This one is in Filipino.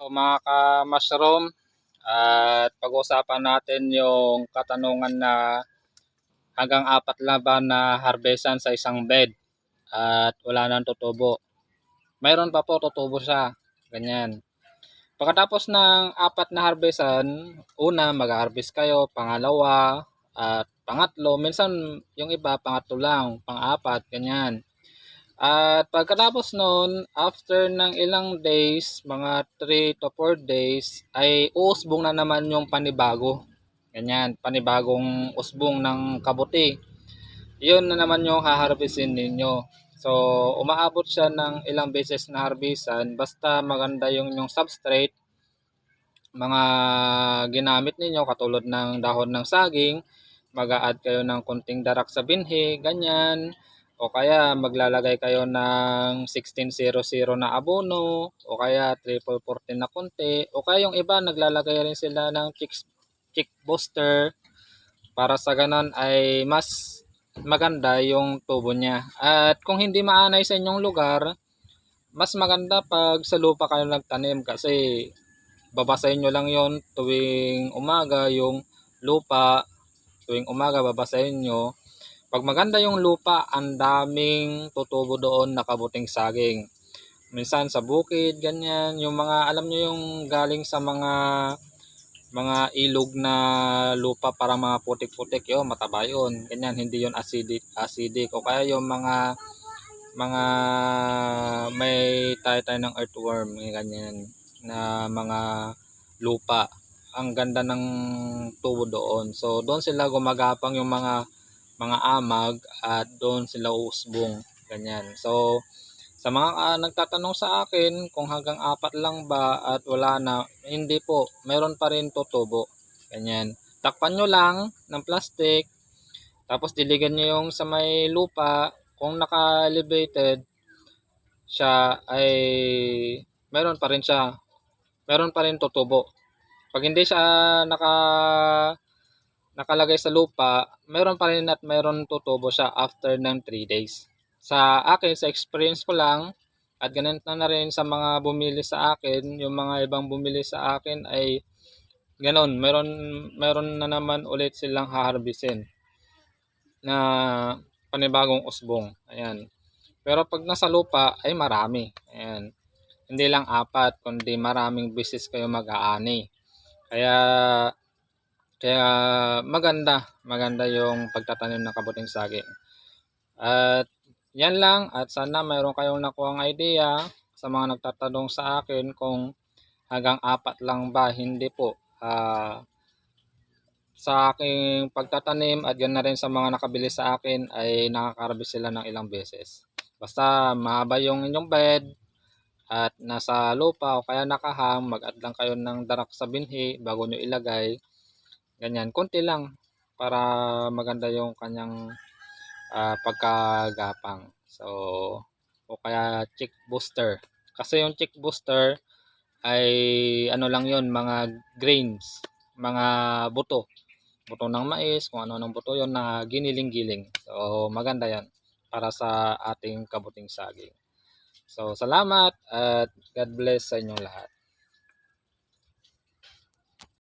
So, mga ka-mushroom, at pag-usapan natin yung katanungan na hanggang apat lang ba na harvestan sa isang bed at wala nang tutubo. Mayroon pa po tutubo siya. Ganyan. Pagkatapos ng apat na harvestan, una mag-harvest kayo, pangalawa, at pangatlo, minsan yung iba pangatlo lang, pang-apat, ganyan. At pagkatapos nun, after ng ilang days, mga 3 to 4 days, ay uusbong na naman yung panibago. Ganyan, panibagong usbong ng kabuti. Yun na naman yung haharvestin ninyo. So, umaabot siya ng ilang beses na harvestan, basta maganda yung yung substrate, mga ginamit ninyo, katulad ng dahon ng saging, mag-a-add kayo ng konting darak sa binhi, ganyan, o kaya maglalagay kayo ng 1600 na abono, o kaya triple 14 na konti, o kaya yung iba naglalagay rin sila ng chick, chick booster. Para sa ganon ay mas maganda yung tubo niya. At kung hindi maanay sa inyong lugar, mas maganda pag sa lupa kayo nagtanim kasi babasahin nyo lang yon tuwing umaga yung lupa. Tuwing umaga babasahin nyo pag maganda yung lupa, ang daming tutubo doon nakabuting saging. Minsan sa bukid, ganyan. Yung mga, alam nyo yung galing sa mga mga ilog na lupa para mga putik-putik yun, mataba yun. Ganyan, hindi yun acidic, acidic. O kaya yung mga mga may tayo-tayo ng earthworm, ganyan, na mga lupa. Ang ganda ng tubo doon. So, doon sila gumagapang yung mga mga amag at doon sila usbong. Ganyan. So, sa mga ah, nagtatanong sa akin kung hanggang apat lang ba at wala na, hindi po. Meron pa rin tutubo. Ganyan. Takpan nyo lang ng plastic. Tapos diligan nyo yung sa may lupa. Kung naka-elevated siya ay meron pa rin siya. Meron pa rin tutubo. Pag hindi siya naka nakalagay sa lupa, meron pa rin at meron tutubo siya after ng 3 days. Sa akin, sa experience ko lang, at ganun na, na rin sa mga bumili sa akin, yung mga ibang bumili sa akin ay ganun, meron, meron na naman ulit silang haharbisin na panibagong usbong. Ayan. Pero pag nasa lupa ay marami. Ayan. Hindi lang apat, kundi maraming bisis kayo mag-aani. Kaya kaya maganda, maganda yung pagtatanim ng kabuting saging. At yan lang at sana mayroon kayong nakuhang idea sa mga nagtatanong sa akin kung hanggang apat lang ba, hindi po. Ah, sa aking pagtatanim at yan na rin sa mga nakabili sa akin ay nakakarabis sila ng ilang beses. Basta mahaba yung inyong bed at nasa lupa o kaya nakahang, mag-add lang kayo ng darak sa binhi bago nyo ilagay. Ganyan, konti lang para maganda yung kanyang ah, pagkagapang. So, o kaya chick booster. Kasi yung chick booster ay ano lang yon mga grains, mga buto. Buto ng mais, kung ano ng buto yon na giniling-giling. So, maganda yan para sa ating kabuting saging. So, salamat at God bless sa inyong lahat.